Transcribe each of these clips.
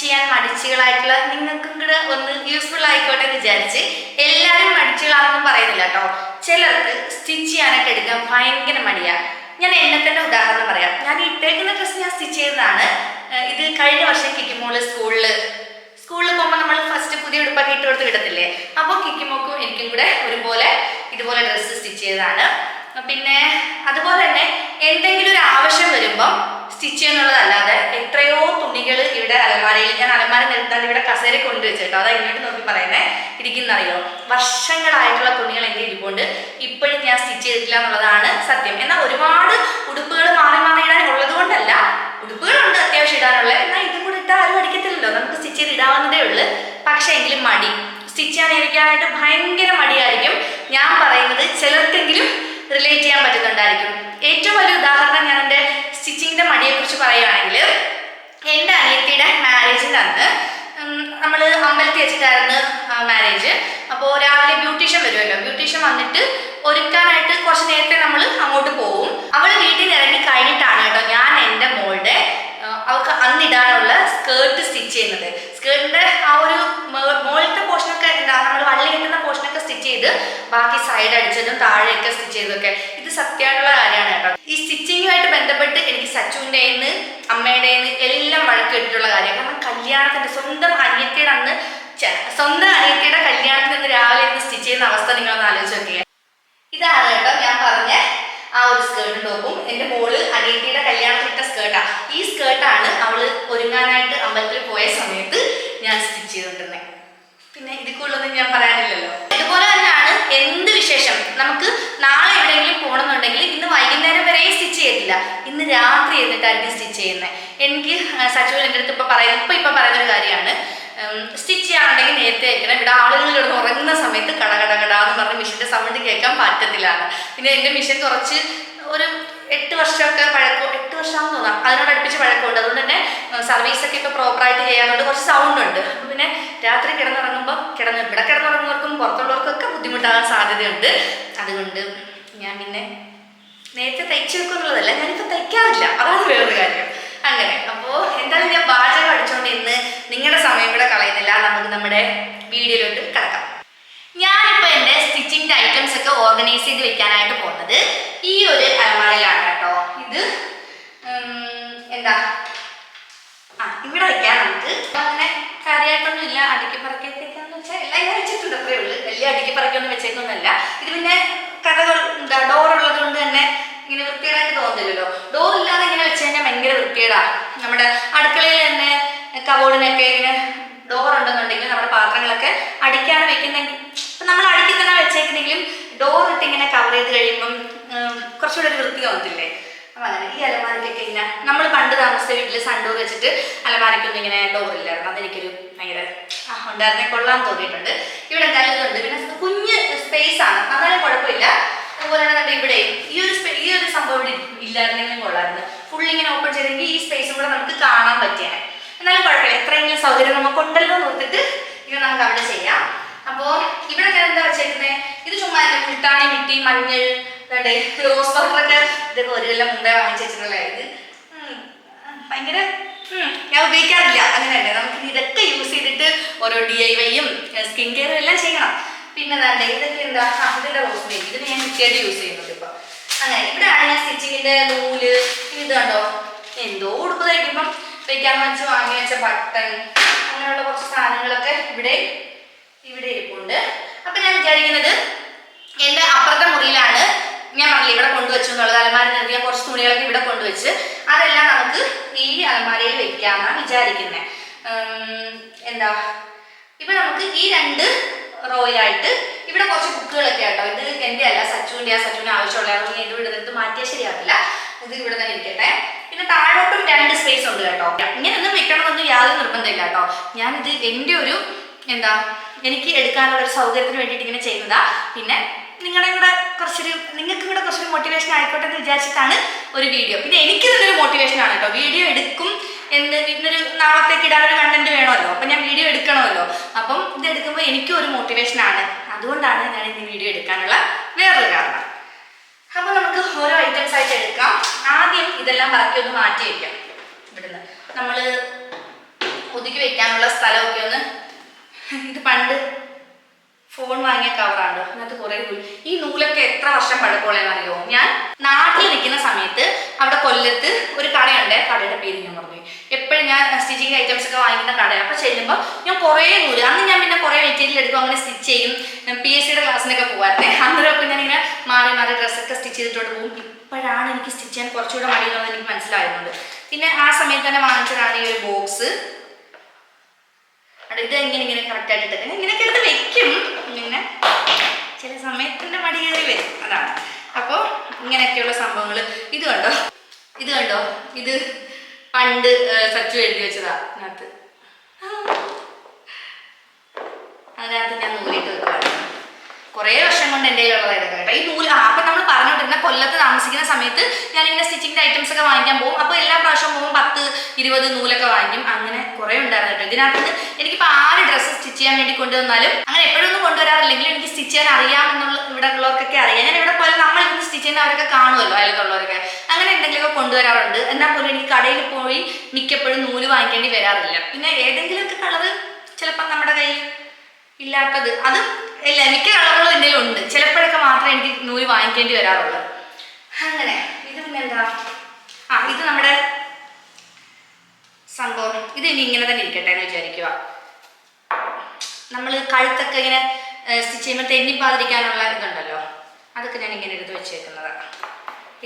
ചെയ്യാൻ മടിച്ചുകളായിട്ടുള്ള നിങ്ങൾക്കും കൂടെ ഒന്ന് യൂസ്ഫുൾ ആയിക്കോട്ടെ എന്ന് വിചാരിച്ച് എല്ലാവരും മടിച്ചുകളാണെന്നും പറയുന്നില്ല കേട്ടോ. ചിലർക്ക് സ്റ്റിച്ച് ചെയ്യാനൊക്കെ എടുക്കാൻ ഭയങ്കര മടിയാണ് ഞാൻ എന്നെ തന്നെ ഉദാഹരണം പറയാം. ഞാൻ ഇട്ടേക്കുന്ന ഡ്രസ്സ് ഞാൻ സ്റ്റിച്ച് ചെയ്തതാണ്. ഇത് കഴിഞ്ഞ വർഷം കിക്കുമോൾ സ്കൂളിൽ സ്കൂളിൽ പോകുമ്പോൾ നമ്മൾ ഫസ്റ്റ് പുതിയ ഉടുപ്പൊക്കെ ഇട്ട് കൊടുത്ത് വിടത്തില്ലേ? അപ്പോൾ കിക്കുമോക്കും എനിക്കും കൂടെ ഒരുപോലെ ഇതുപോലെ ഡ്രസ്സ് സ്റ്റിച്ച് ചെയ്തതാണ്. പിന്നെ അതുപോലെ തന്നെ എന്തെങ്കിലും ഒരു ആവശ്യം വരുമ്പം സ്റ്റിച്ച് ചെയ്യുന്നുള്ളതല്ലാതെ എത്രയോ തുണികൾ ഇവിടെ അലമാരയിൽ ഞാൻ അലമാര നിർത്താണ്ട് ഇവിടെ കസേര കൊണ്ട് വെച്ചിട്ടോ. അതാ ഇങ്ങോട്ട് നോക്കി പറയുന്നേ. ഇരിക്കുന്നറിയോ? വർഷങ്ങളായിട്ടുള്ള തുണികൾ എന്റെ ഇരിപ്പുണ്ട്. ഇപ്പോഴും ഞാൻ സ്റ്റിച്ച് ചെയ്തിട്ടില്ല എന്നുള്ളതാണ് സത്യം. എന്നാൽ ഒരുപാട് ഉടുപ്പുകൾ മാറി മാറി ഇടാൻ ഉള്ളത് കൊണ്ടല്ല ഉടുപ്പുകളുണ്ട് അത്യാവശ്യം ഇടാനുള്ള എന്നാൽ ഇതും കൂടി ഇട്ടാൽ ആരും അടിക്കത്തില്ലല്ലോ. നമുക്ക് സ്റ്റിച്ച് ചെയ്ത് ഇടാവുന്നതേ ഉള്ളൂ. പക്ഷേ എങ്കിലും മടി. സ്റ്റിച്ച് ചെയ്യാൻ ഇരിക്കാനായിട്ട് ഭയങ്കര മടിയായിരിക്കും. ഞാൻ പറയുന്നത് ചിലർക്കെങ്കിലും റിലേറ്റ് ചെയ്യാൻ പറ്റുന്നുണ്ടായിരിക്കും. ഏറ്റവും വലിയ ഉദാഹരണം ഞാൻ എന്റെ സ്റ്റിച്ചിങ്ങിന്റെ മടിയെക്കുറിച്ച് പറയുകയാണെങ്കിൽ എന്റെ അനിയത്തിയുടെ മാരേജിന്റെ അന്ന് നമ്മൾ അമ്പലത്തിൽ വെച്ചിട്ടായിരുന്നു മാരേജ് അപ്പോൾ രാവിലെ ബ്യൂട്ടീഷ്യൻ വരുമല്ലോ. ബ്യൂട്ടീഷ്യൻ വന്നിട്ട് ഒരുക്കാനായിട്ട് കുറച്ച് നേരത്തെ നമ്മൾ അങ്ങോട്ട് പോകും. അവൾ വീട്ടിൽ ഇറങ്ങി കഴിഞ്ഞിട്ടാണ് കേട്ടോ ഞാൻ എന്റെ മോളുടെ അവൾക്ക് അന്നിടാനുള്ള സ്കേർട്ട് സ്റ്റിച്ച് ചെയ്യുന്നത്. സ്കേർട്ടിന്റെ ആ ഒരു മുകളിലത്തെ പോർഷനൊക്കെ നമ്മൾ വള്ളി കിട്ടുന്ന പോർഷനൊക്കെ സ്റ്റിച്ച് ചെയ്ത് ബാക്കി സൈഡ് അടിച്ചതും താഴെയൊക്കെ സ്റ്റിച്ച് ചെയ്തതൊക്കെ. ഇത് സത്യമായിട്ടുള്ള കാര്യമാണ് കേട്ടോ. ഈ സ്റ്റിച്ചിങ്ങുമായിട്ട് ബന്ധപ്പെട്ട് എനിക്ക് സച്ചുവിന്റെ നിന്ന് അമ്മയുടെ നിന്ന് എല്ലാം വഴക്ക് കിട്ടിയിട്ടുള്ള കാര്യം കാരണം കല്യാണത്തിന്റെ സ്വന്തം അനിയത്തിയുടെ അന്ന് സ്വന്തം അനിയത്തിയുടെ കല്യാണത്തിന് രാവിലെ സ്റ്റിച്ച് ചെയ്യുന്ന അവസ്ഥ നിങ്ങളൊന്ന് ആലോചിച്ച് നോക്കിയാൽ ഇതാണ് കേട്ടോ ഞാൻ പറഞ്ഞ ആ ഒരു സ്കേർട്ടും ടോപ്പും എന്റെ മോൾ അനിയത്തിയുടെ കല്യാണത്തിലിട്ട സ്കേർട്ടാ ഈ സ്കേർട്ടാണ് അവൾ ഒരുങ്ങാനായിട്ട് അമ്പലത്തിൽ പോയ സമയത്ത് ഞാൻ സ്റ്റിച്ച് ചെയ്തിട്ടുള്ളത് പിന്നെ കൂടുതലൊന്നും ഞാൻ പറയാനില്ലല്ലോ. ഇതുപോലെ തന്നെയാണ് എന്ത് വിശേഷം? നമുക്ക് നാളെ എവിടെയെങ്കിലും പോകണമെന്നുണ്ടെങ്കിൽ ഇന്ന് വൈകുന്നേരം വരെ സ്റ്റിച്ച് ചെയ്തില്ല ഇന്ന് രാത്രി എന്നിട്ടായിരിക്കും സ്റ്റിച്ച് ചെയ്യുന്നത് എനിക്ക് സച്ചുവിൽ എന്റെ അടുത്ത് ഇപ്പൊ പറയുന്നത് ഇപ്പൊ ഇപ്പൊ പറയുന്ന ഒരു കാര്യമാണ്. സ്റ്റിച്ച് ചെയ്യാനുണ്ടെങ്കിൽ നേരത്തെ അയക്കണം ഇവിടെ ആളുകൾ കിടന്ന് ഉറങ്ങുന്ന സമയത്ത് കട കട കട എന്ന് പറഞ്ഞ് മിഷീന്റെ സൗണ്ട് കേൾക്കാൻ പറ്റത്തില്ലാണ് പിന്നെ എന്റെ മിഷൻ കുറച്ച് ഒരു എട്ട് വർഷമൊക്കെ പഴക്കം എട്ട് വർഷമാണെന്ന് തോന്നാം. അതിനോട് അടുപ്പിച്ച് പഴക്കമുണ്ട്. അതുകൊണ്ട് തന്നെ സർവീസൊക്കെ ഇപ്പോൾ പ്രോപ്പറായിട്ട് ചെയ്യാറുണ്ട് കുറച്ച് സൗണ്ട് ഉണ്ട്. പിന്നെ രാത്രി കിടന്നുറങ്ങുമ്പോൾ കിടന്ന് ഇവിടെ കിടന്നുറങ്ങുന്നവർക്കും പുറത്തുള്ളവർക്കൊക്കെ ബുദ്ധിമുട്ടാകാൻ സാധ്യതയുണ്ട്. അതുകൊണ്ട് ഞാൻ പിന്നെ നേരത്തെ തയ്ച്ചു വെക്കുന്നുള്ളതല്ല ഞാനിപ്പോൾ തയ്ക്കാറില്ല. അതാണ് വേറൊരു കാര്യം. അങ്ങനെ. അപ്പോൾ എന്തായാലും ഞാൻ പാചകം അടിച്ചുകൊണ്ട് ഇന്ന് നിങ്ങളുടെ സമയം കൂടെ കളയുന്നില്ല. നമുക്ക് നമ്മുടെ വീഡിയോയിലോട്ട് കിടക്കാം. ഞാനിപ്പോൾ എന്റെ സ്റ്റിച്ചിങ്ങിന്റെ ഐറ്റംസ് ഒക്കെ ഓർഗനൈസ് ചെയ്ത് വെക്കാനായിട്ട് പോകുന്നത് ഈ ഒരു അലമാരയിലാണ് കേട്ടോ. ഇത് എന്താ? ആ ഇവിടെ വയ്ക്കാൻ നമുക്ക്. അങ്ങനെ കാര്യമായിട്ടൊന്നും ഇല്ല. അടുക്കി പറക്കിയൊക്കെന്ന് വെച്ചാൽ എല്ലാം ഞാൻ വെച്ചിട്ടുണ്ട്. അത്രേ ഉള്ളൂ. വലിയ അടുക്കി പറക്കൊന്നും വെച്ചേക്കൊന്നുമല്ല ഇത് പിന്നെ കഥകൾ എന്താ ഡോർ ഉള്ളത് കൊണ്ട് തന്നെ ഇങ്ങനെ വൃത്തികേടായിട്ട് തോന്നുന്നില്ലല്ലോ ഡോർ ഇല്ലാതെ ഇങ്ങനെ വെച്ച് കഴിഞ്ഞാൽ ഭയങ്കര വൃത്തികേടാ. നമ്മുടെ അടുക്കളയിൽ തന്നെ കബോർഡിനൊക്കെ ഇങ്ങനെ ഡോർ ഉണ്ടെന്നുണ്ടെങ്കിൽ നമ്മുടെ പാത്രങ്ങളൊക്കെ അടിക്കാണ് വെക്കുന്നെങ്കിൽ നമ്മൾ അടുക്കി തന്നെ വെച്ചേക്കുന്നെങ്കിലും ഡോർ ഇട്ട് ഇങ്ങനെ കവർ ചെയ്ത് കഴിയുമ്പം കുറച്ചുകൂടെ ഒരു വൃത്തി തോന്നത്തില്ലേ? അപ്പം അങ്ങനെ ഈ അലമാരയ്ക്കൊക്കെ ഇങ്ങനെ നമ്മൾ പണ്ട് താമസിച്ച വീട്ടിൽ സൺഡോർ വെച്ചിട്ട് അലമാരയ്ക്കൊന്നും ഇങ്ങനെ ഡോർ ഇല്ലായിരുന്നു. അതെനിക്കൊരു ഭയങ്കര ഉണ്ടായിരുന്നെ കൊള്ളാൻ തോന്നിയിട്ടുണ്ട്. ഇവിടെ എന്തായാലും ഇതുണ്ട്. പിന്നെ കുഞ്ഞ് സ്പേസ് ആണ്. അതായത് കുഴപ്പമില്ല. അതുപോലെ തന്നെ ഇവിടെ? ഈ ഒരു ഈ ഒരു സംഭവം ഇവിടെ ഇല്ലായിരുന്നെങ്കിലും കൊള്ളായിരുന്നു. ഫുൾ ഇങ്ങനെ ഓപ്പൺ ചെയ്തെങ്കിൽ ഈ സ്പേസും കൂടെ നമുക്ക് കാണാൻ പറ്റിയാണ് എന്നാലും കുഴപ്പമില്ല. എത്രയെങ്കിലും സൗകര്യം നമുക്ക് ഉണ്ടല്ലോ ഓർത്തിട്ട് ഇത് നമുക്ക് അവിടെ ചെയ്യാം. അപ്പോൾ ഇവിടെ ഞാൻ എന്താ വെച്ചേക്കുന്നത് ഇത് ചുമ്മാ മുട്ടാണി മിട്ടി മഞ്ഞൾ റോസ് പൗഡറൊക്കെ ഇതൊക്കെ ഒരു കൊല്ലം മുമ്പേ വാങ്ങിച്ചു വെച്ചിട്ടുള്ള ഇത്. ഉം, ഭയങ്കര ഞാൻ ഉപയോഗിക്കാറില്ല. അങ്ങനെയല്ലേ? നമുക്ക് ഇതൊക്കെ യൂസ് ചെയ്തിട്ട് ഓരോ ഡി ഐ വൈയും സ്കിൻ കെയറും എല്ലാം ചെയ്യണം. പിന്നെ നല്ല ഇതൊക്കെ എന്താ ആ, ഇതിന്റെ റോസ് മേക്ക് ഇത് ഞാൻ മിക്കയായിട്ട് യൂസ് ചെയ്യുന്നുണ്ട് ഇപ്പൊ. അങ്ങനെ ഇവിടെയാണ് ഞാൻ സ്റ്റിച്ചിങ്ങിന്റെ നൂൽ. പിന്നെ ഇത് കണ്ടോ? എന്തോ ഉടുപ്പ് തയ്ക്കുമ്പം വെക്കാന്ന് വെച്ച് വാങ്ങി വെച്ച ബട്ടൺ അങ്ങനെയുള്ള കുറച്ച് സാധനങ്ങളൊക്കെ ഇവിടെ ഇവിടെ ഇരിപ്പുണ്ട്. അപ്പൊ ഞാൻ വിചാരിക്കുന്നത് എന്റെ അപ്പുറത്തെ മുറിയിലാണ് ഞാൻ പറഞ്ഞില്ല ഇവിടെ കൊണ്ടുവച്ചു എന്നുള്ളത്. അലമാര നിറഞ്ഞ കുറച്ച് തുണികളൊക്കെ ഇവിടെ കൊണ്ടുവച്ച് അതെല്ലാം നമുക്ക് ഈ അലമാരയിൽ വെക്കാമെന്നാണ് വിചാരിക്കുന്നത് എന്താ? ഇപ്പൊ നമുക്ക് ഈ രണ്ട് റോയിലായിട്ട് ഇവിടെ കുറച്ച് ബുക്കുകളൊക്കെ ആട്ടോ. ഇത് എന്റെ അല്ല സച്ചുവിന്റെ സച്ചുവിന് ആവശ്യമുള്ള അതുകൊണ്ട് ഇത് ഇവിടെ നിന്ന് മാറ്റിയാൽ ശരിയാവില്ല ഇത് ഇവിടെ തന്നെ ഇരിക്കട്ടെ. പിന്നെ താഴോട്ടും രണ്ട് സ്പേസ് ഉണ്ട് കേട്ടോ. ഇങ്ങനെ ഒന്നും വെക്കണമെന്നൊന്നും യാതൊരു നിർബന്ധമില്ല കേട്ടോ. ഞാനിത് എന്റെ ഒരു എന്താ എനിക്ക് എടുക്കാനുള്ള ഒരു സൗകര്യത്തിന് വേണ്ടിയിട്ട് ഇങ്ങനെ ചെയ്യുന്നതാ. പിന്നെ നിങ്ങളുടെ കൂടെ കുറച്ചൊരു നിങ്ങൾക്ക് കൂടെ കുറച്ചൊരു മോട്ടിവേഷൻ ആയിക്കോട്ടെ എന്ന് വിചാരിച്ചിട്ടാണ് ഒരു വീഡിയോ പിന്നെ എനിക്ക് നല്ലൊരു മോട്ടിവേഷൻ ആണ് കേട്ടോ. വീഡിയോ എടുക്കും എന്ന് ഇന്നൊരു നാളത്തേക്ക് ഇടാനൊരു കണ്ടന്റ് വേണമല്ലോ. അപ്പം ഞാൻ വീഡിയോ എടുക്കണമല്ലോ. അപ്പം ഇത് എടുക്കുമ്പോൾ എനിക്കും ഒരു മോട്ടിവേഷൻ ആണ്. അതുകൊണ്ടാണ് ഞാൻ ഇന്ന് വീഡിയോ എടുക്കാനുള്ള വേറൊരു കാരണം. അപ്പോൾ നമുക്ക് ഓരോ ഐറ്റംസ് ആയിട്ട് എടുക്കാം. ആദ്യം ഇതെല്ലാം ബാക്കി ഒന്ന് മാറ്റി വയ്ക്കാം ഇവിടുന്ന് നമ്മൾ ഒതുക്കി വെക്കാനുള്ള സ്ഥലമൊക്കെ ഒന്ന് ഇത് പണ്ട് ഫോൺ വാങ്ങിയ കവറാണ് അതിനകത്ത് കുറേ നൂൽ. ഈ നൂലൊക്കെ എത്ര വർഷം പഴക്കമുള്ളതെന്ന് അറിയോ? ഞാൻ നാട്ടിൽ നിൽക്കുന്ന സമയത്ത് അവിടെ കൊല്ലത്ത് ഒരു കടയുണ്ട്. കടയുടെ പേര് ഞാൻ പറഞ്ഞു എപ്പോഴും ഞാൻ സ്റ്റിച്ചിങ് ഐറ്റംസ് ഒക്കെ വാങ്ങിക്കുന്ന കടയാണ് അപ്പോൾ ചെല്ലുമ്പോൾ ഞാൻ കുറേ നൂൽ അന്ന് ഞാൻ പിന്നെ കുറേ മെറ്റീരിയൽ എടുക്കും അങ്ങനെ സ്റ്റിച്ച് ചെയ്യും. പി എസ് സിയുടെ ക്ലാസ്സിനൊക്കെ പോകുമായിരുന്നേ അന്നേരമൊക്കെ ഞാനിങ്ങനെ മാറി മാറി ഡ്രസ്സൊക്കെ സ്റ്റിച്ച് ചെയ്തിട്ടോട് പോകും. ഇപ്പോഴാണ് എനിക്ക് സ്റ്റിച്ച് ചെയ്യാൻ കുറച്ചുകൂടെ മടിയുള്ളതെന്ന് എനിക്ക് മനസ്സിലായിരുന്നത് പിന്നെ ആ സമയത്ത് തന്നെ വാങ്ങിച്ചതാണ് ഈ ഒരു ബോക്സ് ഇത് ഇങ്ങനെ ഇങ്ങനെ കറക്റ്റ് ആയിട്ട് ഇങ്ങനെ ഇങ്ങനെയൊക്കെ എടുത്ത് വെക്കും ഇങ്ങനെ ചില സമയത്തിന്റെ മടി കയറി വരും. അതാണ്. അപ്പോൾ ഇങ്ങനെയൊക്കെയുള്ള സംഭവങ്ങൾ ഇത് കണ്ടോ? ഇത് കണ്ടോ? ഇത് പണ്ട് സച്ചു എഴുതി വെച്ചതാ അതിനകത്ത്. അതിനകത്ത് ഞാൻ നൂലിട്ട് വെക്കുവാണ്. കുറേ വർഷം കൊണ്ട് എന്റെ കയ്യിലുള്ളതായിരുന്നു കേട്ടോ. ഈ നൂൽ അപ്പം നമ്മൾ പറഞ്ഞുകൊണ്ടിരുന്ന കൊല്ലത്ത് താമസിക്കുന്ന സമയത്ത് ഞാൻ ഇങ്ങനെ സ്റ്റിച്ചിങ്ങിന്റെ ഐറ്റംസ് ഒക്കെ വാങ്ങിക്കാൻ പോകും. അപ്പോൾ എല്ലാ പ്രാവശ്യം പോകും പത്ത് ഇരുപത് നൂലൊക്കെ വാങ്ങിക്കും. അങ്ങനെ കുറേ ഉണ്ടായിരുന്നു കേട്ടോ. ഇതിനകത്ത് എനിക്കിപ്പോൾ ആറ് ഡ്രസ്സ് സ്റ്റിച്ച് ചെയ്യാൻ വേണ്ടി കൊണ്ടുവന്നാലും അങ്ങനെ എപ്പോഴൊന്നും കൊണ്ടുവരാറില്ലെങ്കിലും എനിക്ക് സ്റ്റിച്ച് ചെയ്യാൻ അറിയാമെന്നുള്ള ഇവിടെ ഉള്ളവർക്കൊക്കെ അറിയാം. ഞാൻ ഇവിടെ പോയാലും നമ്മൾ ഇന്ന് സ്റ്റിച്ച് ചെയ്യുന്ന അവരൊക്കെ കാണുമല്ലോ അയലത്തുള്ളവരൊക്കെ. അങ്ങനെ എന്തെങ്കിലുമൊക്കെ കൊണ്ടുവരാറുണ്ട്. എന്നാൽ പോലും എനിക്ക് കടയിൽ പോയി മിക്കപ്പോഴും നൂൽ വാങ്ങിക്കേണ്ടി വരാറില്ല. പിന്നെ ഏതെങ്കിലുമൊക്കെ കളറ് ചിലപ്പോൾ നമ്മുടെ കയ്യിൽ ഇല്ലാത്തത്. അത് ഇല്ല മിക്ക കളറുകളും എന്റെ ഉണ്ട്. ചിലപ്പോഴൊക്കെ മാത്രമേ എനിക്ക് നൂൽ വാങ്ങിക്കേണ്ടി വരാറുള്ളൂ. അങ്ങനെ ഇത് പിന്നെ എന്താ ആ ഇത് നമ്മുടെ സംഭവം. ഇത് ഇനി ഇങ്ങനെ തന്നെ ഇരിക്കട്ടെ എന്ന് വിചാരിക്കുക. നമ്മൾ കഴുത്തൊക്കെ ഇങ്ങനെ സ്റ്റിച്ച് ചെയ്യുമ്പോൾ തെന്നിപ്പാതിരിക്കാനുള്ള ഇതുണ്ടല്ലോ. അതൊക്കെ ഞാൻ ഇങ്ങനെ എടുത്ത് വെച്ചേക്കുന്നതാണ്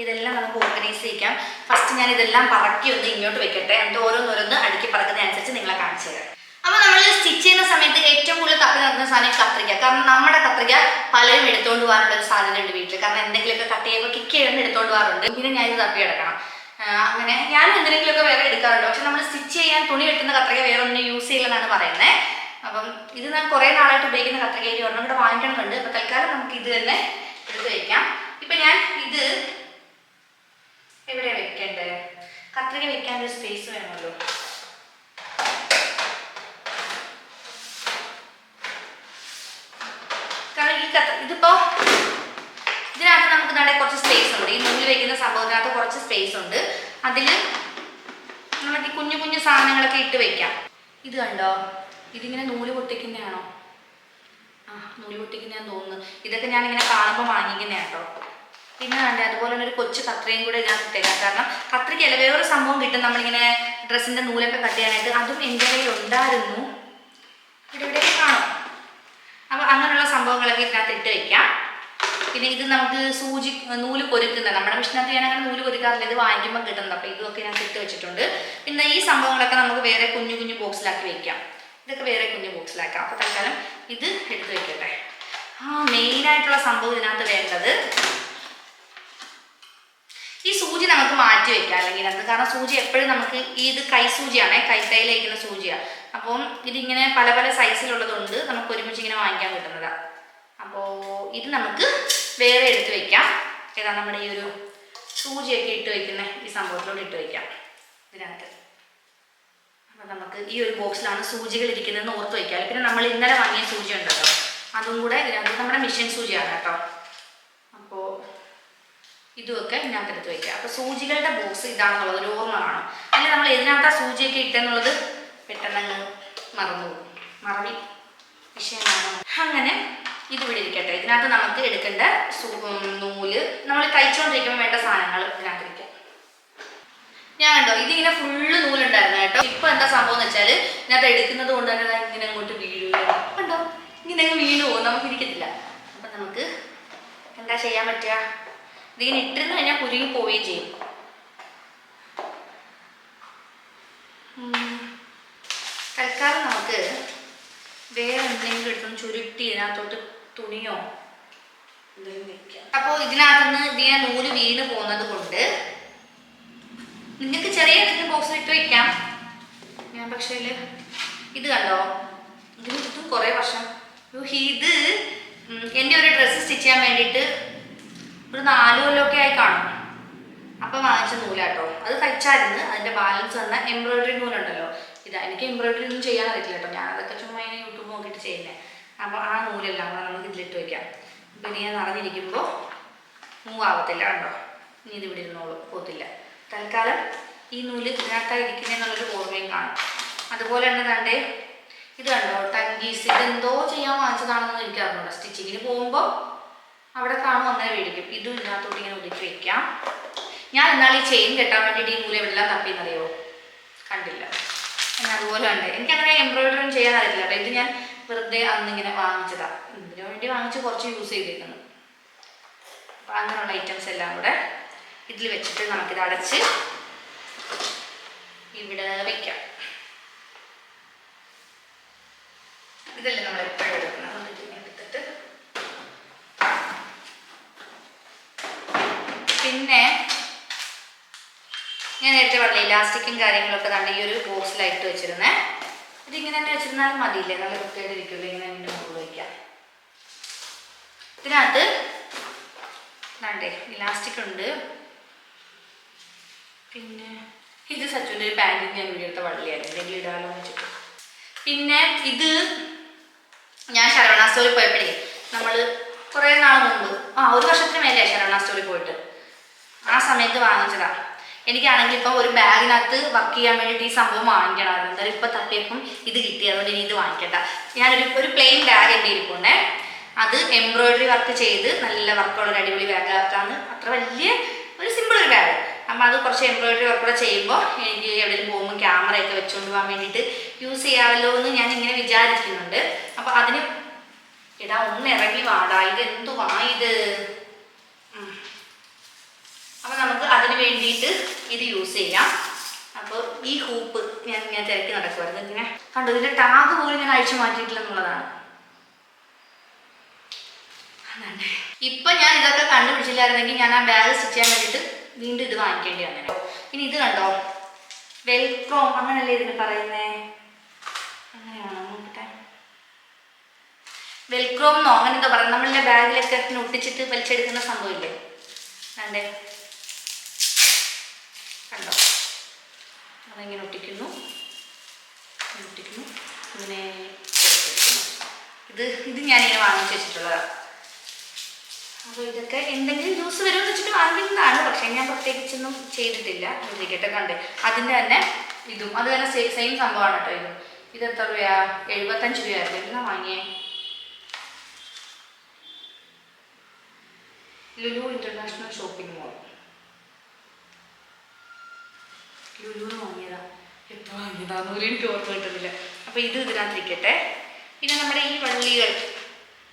ഇതെല്ലാം നമുക്ക് ഓർഗനൈസ് ചെയ്യിക്കാം. ഫസ്റ്റ് ഞാൻ ഇതെല്ലാം പറക്കി ഒന്ന് ഇങ്ങോട്ട് വെക്കട്ടെ. എന്നിട്ട് ഓരോന്നോരോന്ന് അടുക്കി പറക്കുന്നതനുസരിച്ച് നിങ്ങളെ കാണിച്ചു തരാം. അപ്പോൾ നമ്മൾ സ്റ്റിച്ച് ചെയ്യുന്ന സമയത്ത് ഏറ്റവും കൂടുതൽ തപ്പി നടക്കുന്ന സാധനം കത്രിക. കാരണം നമ്മുടെ കത്രിക പലരും എടുത്തുകൊണ്ട് പോകാനുള്ള ഒരു സാധനം ഉണ്ട് വീട്ടിൽ കാരണം എന്തെങ്കിലുമൊക്കെ കട്ട് ചെയ്യുമ്പോൾ കിക്ക് ചെയ്യുന്ന എടുത്തുകൊണ്ട് പോകാറുണ്ട്. പിന്നെ ഞാൻ ഇത് തപ്പി കിടക്കണം. അങ്ങനെ ഞാൻ എന്തെങ്കിലുമൊക്കെ വേറെ എടുക്കാറുണ്ട്. പക്ഷെ നമ്മൾ സ്റ്റിച്ച് ചെയ്യാൻ തുണി വെട്ടുന്ന കത്രിക വേറെ ഒന്നും യൂസ് ചെയ്യില്ലെന്നാണ് പറയുന്നത് അപ്പം ഇത് ഞാൻ കുറേ നാളായിട്ട് ഉപയോഗിക്കുന്ന കത്രിക ഇനി ഒരെണ്ണം കൂടെ വാങ്ങിക്കണമെന്നുണ്ട് അപ്പോൾ തൽക്കാലം നമുക്ക് ഇത് തന്നെ എടുത്ത് വയ്ക്കാം ഇപ്പം ഞാൻ ഇത് എവിടെയാണ് വെക്കേണ്ടത് കത്രിക വെക്കാൻ ഒരു സ്പേസ് വേണമല്ലോ കാരണം ഈ കത്ത് ഇതിപ്പോ ഇതിനകത്ത് നമുക്ക് നട കുറച്ച് സ്പേസ് ഉണ്ട് ഈ നൂൽ വെക്കുന്ന സംഭവത്തിനകത്ത് കുറച്ച് സ്പേസ് ഉണ്ട് അതിൽ നമുക്ക് ഈ കുഞ്ഞു കുഞ്ഞു സാധനങ്ങളൊക്കെ ഇട്ട് വെക്കാം ഇത് കണ്ടോ? ഇതിങ്ങനെ നൂൽ പൊട്ടിക്കുന്നതാണോ? ആ നൂൽ പൊട്ടിക്കുന്നതാന്ന് തോന്നുന്നു. ഇതൊക്കെ ഞാൻ ഇങ്ങനെ കാണുമ്പോൾ വാങ്ങിക്കുന്നതാണ് കേട്ടോ പിന്നെ കണ്ടേ അതുപോലെ ഒരു കൊച്ചു കത്രയും കൂടെ ഞാൻ ഇട്ടേക്കാം. കാരണം കത്രിക്കല്ല വേറൊരു സംഭവം കിട്ടും. നമ്മളിങ്ങനെ ഡ്രസ്സിന്റെ നൂലൊക്കെ കട്ട് ചെയ്യാനായിട്ട്. അതും എന്റെ കയ്യിൽ ഉണ്ടായിരുന്നു. ഇവിടെ കാണാം കാണും. അപ്പോൾ അങ്ങനെയുള്ള സംഭവങ്ങളൊക്കെ ഇതിനകത്ത് ഇട്ട് വെക്കാം. പിന്നെ ഇത് നമുക്ക് സൂചി നൂൽ പൊരുക്കുന്ന നമ്മുടെ മിഷനകത്ത് ഞാൻ അങ്ങനെ നൂൽ പൊരുക്കാറില്ല ഇത് വാങ്ങിക്കുമ്പോൾ കിട്ടുന്നത്. അപ്പോൾ ഇതൊക്കെ ഞാൻ കിട്ടി വെച്ചിട്ടുണ്ട്. പിന്നെ ഈ സംഭവങ്ങളൊക്കെ നമുക്ക് വേറെ കുഞ്ഞു കുഞ്ഞു ബോക്സിലാക്കി വെക്കാം. ഇതൊക്കെ വേറെ കുഞ്ഞു ബോക്സിലാക്കാം. അപ്പോൾ തൽക്കാലം ഇത് എടുത്ത് വെക്കട്ടെ. ആ മെയിനായിട്ടുള്ള സംഭവം ഇതിനകത്ത് വേണ്ടത് ഈ സൂചി നമുക്ക് മാറ്റി വെക്കാം. അല്ലെങ്കിൽ അത് കാരണം സൂചി എപ്പോഴും നമുക്ക് ഇത് കൈ സൂചിയാണേ. കൈ വയ്ക്കുന്ന സൂചിയാണ് അപ്പം ഇതിങ്ങനെ പല പല സൈസിലുള്ളതുകൊണ്ട് നമുക്ക് ഒരുമിച്ച് ഇങ്ങനെ വാങ്ങിക്കാൻ കിട്ടുന്നതാണ് അപ്പോൾ ഇത് നമുക്ക് വേറെ എടുത്ത് വെക്കാം. ഏതാ നമ്മുടെ ഈ ഒരു സൂചിയൊക്കെ ഇട്ട് വെക്കുന്ന ഈ സംഭവത്തിലോട്ട് ഇട്ട് വെക്കാം. ഇതിനകത്ത്. അപ്പം നമുക്ക് ഈ ഒരു ബോക്സിലാണ് സൂചികൾ ഇരിക്കുന്നതെന്ന് ഓർത്ത് വയ്ക്കാം പിന്നെ നമ്മൾ ഇന്നലെ വാങ്ങിയ സൂചി ഉണ്ടല്ലോ. അതും കൂടെ ഇതിനകത്ത് നമ്മുടെ മിഷൻ സൂചിയാണ് കേട്ടോ. അപ്പോൾ ഇതുമൊക്കെ ഇതിനകത്ത് എടുത്ത് വെക്കുക അപ്പോൾ സൂചികളുടെ ബോക്സ് ഇതാണെന്നുള്ളത് ഒരു ഓർമ്മ കാണും. അല്ലെങ്കിൽ നമ്മൾ ഇതിനകത്ത് ആ സൂചിയൊക്കെ ഇട്ടെന്നുള്ളത് പെട്ടെന്ന് അങ്ങ് മറന്നു മറവി. വിഷയമാണ് അങ്ങനെ ഇത് ഇവിടെ ഇരിക്കട്ടെ. ഇതിനകത്ത് നമുക്ക് എടുക്കേണ്ട നൂൽ. നമ്മൾ തയ്ച്ചുകൊണ്ടിരിക്കുമ്പോൾ വേണ്ട സാധനങ്ങൾ ഇതിനകത്ത് ഇരിക്കാം ഞാൻ കണ്ടോ ഇതിങ്ങനെ ഫുള്ള് നൂലുണ്ടായിരുന്നു കേട്ടോ. ഇപ്പൊ എന്താ സംഭവം എന്ന് വെച്ചാൽ ഇതിനകത്ത് എടുക്കുന്നത് കൊണ്ട് തന്നെ ഇങ്ങനെ അങ്ങോട്ട് വീഴുക കണ്ടോ? ഇങ്ങനെ അങ്ങ് വീണു പോകും. നമുക്ക് ഇരിക്കത്തില്ല. അപ്പൊ നമുക്ക് എന്താ ചെയ്യാൻ പറ്റുക? ഇതിങ്ങനെ ഇട്ടിരുന്ന് കഴിഞ്ഞാൽ കുരുങ്ങി പോവുകയും ചെയ്യും. തൽക്കാലം നമുക്ക് വേറെ എന്തെങ്കിലും എടുത്തൊന്ന് ചുരുട്ടി ഇതിനകത്തോട്ട് തുണിയോ? എന്തെങ്കിലും വെക്കാം. അപ്പോൾ ഇതിനകത്തുനിന്ന് ഇതിനെ നൂൽ വീണ് പോകുന്നത് കൊണ്ട് നിങ്ങൾക്ക് ചെറിയ എന്തെങ്കിലും ബോക്സ് ഇട്ട് വെക്കാം. ഞാൻ പക്ഷേ ഇത് കണ്ടോ? ഇതിന് ഇതും കുറേ വർഷം. ഇത് എന്റെ ഒരു ഡ്രസ്സ് സ്റ്റിച്ച് ചെയ്യാൻ വേണ്ടിയിട്ട് ഒരു നാല് കൊല്ലമൊക്കെ ആയി കാണും. അപ്പം വാങ്ങിച്ച നൂലാട്ടോ. അത് തയ്ച്ചായിരുന്നു. അതിന്റെ ബാലൻസ് വന്ന എംബ്രോയിഡറി നൂലുണ്ടല്ലോ. ഇതാ എനിക്ക് എംബ്രോയിഡറി ഒന്നും ചെയ്യാൻ അറിയില്ല കേട്ടോ. ഞാൻ അതൊക്കെ ചുമ്മാ ഇങ്ങനെ യൂട്യൂബ് നോക്കിയിട്ട് ചെയ്യുന്നത് അപ്പോൾ ആ നൂലെല്ലാം കൂടെ നമുക്ക് ഇതിലിട്ട് വെക്കാം. അപ്പോൾ ഇനി ഞാൻ നിറഞ്ഞിരിക്കുമ്പോൾ മൂവ് ആവത്തില്ല കണ്ടോ? ഇനി ഇത് ഇവിടെ ഇരുന്നോളൂ പോത്തില്ല തൽക്കാലം ഈ നൂൽ ഇതിനകത്തായി ഇരിക്കുന്നതെന്നുള്ളൊരു ഓർമ്മയും കാണും. അതുപോലെ തന്നെ കണ്ടേ ഇത് കണ്ടോ? ടങ്കീസ് ഇതെന്തോ ചെയ്യാൻ വാങ്ങിച്ചതാണെന്ന് എനിക്ക് അറിഞ്ഞോ സ്റ്റിച്ചിങ്ങിന് പോകുമ്പോൾ അവിടെ കാണും അങ്ങനെ മേടിക്കും. ഇതും ഇതിനകത്തോട്ട് ഇങ്ങനെ ഒതുക്കി വെക്കാം. ഞാൻ എന്നാൽ ഈ ചെയിൻ കെട്ടാൻ വേണ്ടിയിട്ട് ഈ നൂൽ എവിടെല്ലാം തപ്പിയെന്നറിയോ? കണ്ടില്ല. ഞാൻ അതുപോലെ ഉണ്ട് എനിക്കങ്ങനെ എംബ്രോയിഡറി ചെയ്യാൻ അറിയില്ല കേട്ടോ. ഇത് ഞാൻ വെറുതെ അന്ന് ഇങ്ങനെ വാങ്ങിച്ചതാ. ഇതിനു വേണ്ടി വാങ്ങിച്ച് കുറച്ച് യൂസ് ചെയ്തിരിക്കുന്നു അപ്പം അങ്ങനെയുള്ള ഐറ്റംസ് എല്ലാം കൂടെ ഇതിൽ വെച്ചിട്ട് നമുക്കിത് അടച്ച് ഇവിടെ വെക്കാം. ഇതല്ലേ നമ്മൾ എപ്പോഴും എടുക്കുന്നത്? പിന്നെ ഞാൻ നേരത്തെ പറഞ്ഞില്ല ഇലാസ്റ്റിക്കും കാര്യങ്ങളൊക്കെ തന്നെ ഈ ഒരു ബോക്സിലായിട്ട് വെച്ചിരുന്നേ. ഇതിങ്ങനെ തന്നെ വെച്ചിരുന്നാലും മതിയില്ലേ? നല്ല വൃത്തിയായിട്ട് ഇരിക്കുമല്ലോ ഇങ്ങനെ തന്നെ ഉപയോഗിക്കാം ഇതിനകത്ത് വേണ്ടേ ഇലാസ്റ്റിക് ഉണ്ട്. പിന്നെ ഇത് സച്ചുവിന്റെ ഒരു പാന്റിൽ ഞാൻ വീടെടുത്ത വള്ളിയായിരുന്നു. എന്തെങ്കിലും ഇടാലോ വെച്ചിട്ട്. പിന്നെ ഇത് ഞാൻ ശരവണ സ്റ്റോറിൽ പോയപ്പോഴേ നമ്മൾ കുറേ നാൾ മുമ്പ് ആ ഒരു വർഷത്തിന് മേലെ ശരവണ സ്റ്റോറിൽ പോയിട്ട്. ആ സമയത്ത് വാങ്ങിച്ചതാ. എനിക്കാണെങ്കിൽ ഇപ്പൊ ഒരു ബാഗിനകത്ത് വർക്ക് ചെയ്യാൻ വേണ്ടിയിട്ട് ഈ സംഭവം വാങ്ങിക്കണമായിരുന്നു എന്തായാലും ഇപ്പൊ തപ്പിയപ്പം ഇത് കിട്ടി. അതുകൊണ്ട് ഇനി ഇത് വാങ്ങിക്കണ്ട. ഞാനൊരു ഒരു പ്ലെയിൻ ബാഗ് എന്റെ അത് എംബ്രോയിഡറി വർക്ക് ചെയ്ത് നല്ല വർക്കുള്ള അടിപൊളി ബാഗ് ആക്കാന്ന് അത്ര വലിയ ഒരു സിമ്പിൾ ഒരു ബാഗ് അപ്പം അത് കുറച്ച് എംബ്രോയിഡറി വർക്ക് കൂടെ ചെയ്യുമ്പോൾ എനിക്ക് എവിടെയും പോകുമ്പോൾ ക്യാമറയൊക്കെ വെച്ചുകൊണ്ട് പോകാൻ വേണ്ടിയിട്ട് യൂസ് ചെയ്യാമല്ലോ എന്ന് ഞാൻ ഇങ്ങനെ വിചാരിക്കുന്നുണ്ട്. അപ്പോൾ അതിന് എടാ ഒന്ന് ഇറങ്ങി വാടാ. ഇത് എന്തുവാ ഇത്. അപ്പോൾ നമുക്ക് അതിന് വേണ്ടിയിട്ട് ഇത് യൂസ് ചെയ്യാം. അപ്പോൾ ഈ ഹൂപ്പ് ഞാൻ ഞാൻ തിരക്കി നടക്കുമായിരുന്നു ഇങ്ങനെ കണ്ടു ഇതിന്റെ ടാഗ് പോലും ഞാൻ അഴിച്ചു മാറ്റിയിട്ടില്ല എന്നുള്ളതാണ്. അതാണ്. ഇപ്പൊ ഞാൻ ഇതൊക്കെ കണ്ടുപിടിച്ചില്ലായിരുന്നെങ്കിൽ ഞാൻ ആ ബാഗ് സ്റ്റിച്ച് ചെയ്യാൻ വേണ്ടിയിട്ട് വീണ്ടും ഇത് വാങ്ങിക്കേണ്ടി വന്നു ഇനി ഇത് കണ്ടോ? വെൽക്രോം അങ്ങനല്ലേ ഇതിന് പറയുന്നേ? അങ്ങനെയാണോ? നോക്കട്ടെ. വെൽക്രോം എന്നോ അങ്ങനെ എന്തോ പറയാം നമ്മളുടെ ബാഗിലൊക്കെ ഒട്ടിച്ചിട്ട് വലിച്ചെടുക്കുന്ന സംഭവമില്ലേ അതെ കണ്ടോ? അതിങ്ങനെ ഒട്ടിക്കുന്നു. ഒട്ടിക്കുന്നു. ഇങ്ങനെ. ഇത് ഇത് ഞാനിങ്ങനെ വാങ്ങിച്ചു വെച്ചിട്ടുള്ളതാണ് അപ്പോൾ ഇതൊക്കെ എന്തെങ്കിലും ജ്യൂസ് വരുമെന്ന് വെച്ചിട്ട് വാങ്ങിക്കുന്നതാണ്. പക്ഷേ ഞാൻ പ്രത്യേകിച്ചൊന്നും ചെയ്തിട്ടില്ല. ഇരിക്കട്ടെ കണ്ടേ. അതിന്റെ തന്നെ ഇതും. അത് തന്നെ സെയിം സംഭവമാണ് കേട്ടോ ഇതും. ഇത് എത്ര രൂപയാ? എഴുപത്തഞ്ച് രൂപയായിരുന്നു എന്നാ വാങ്ങിയേ? Lulu international shopping mall. Lulu വാങ്ങിയതാ എപ്പോൾ വാങ്ങിയതാന്ന് എനിക്ക് ഓർമ്മ കിട്ടുന്നില്ല. അപ്പോൾ ഇത് ഇതിനകത്തിരിക്കട്ടെ. പിന്നെ നമ്മുടെ ഈ വള്ളികൾ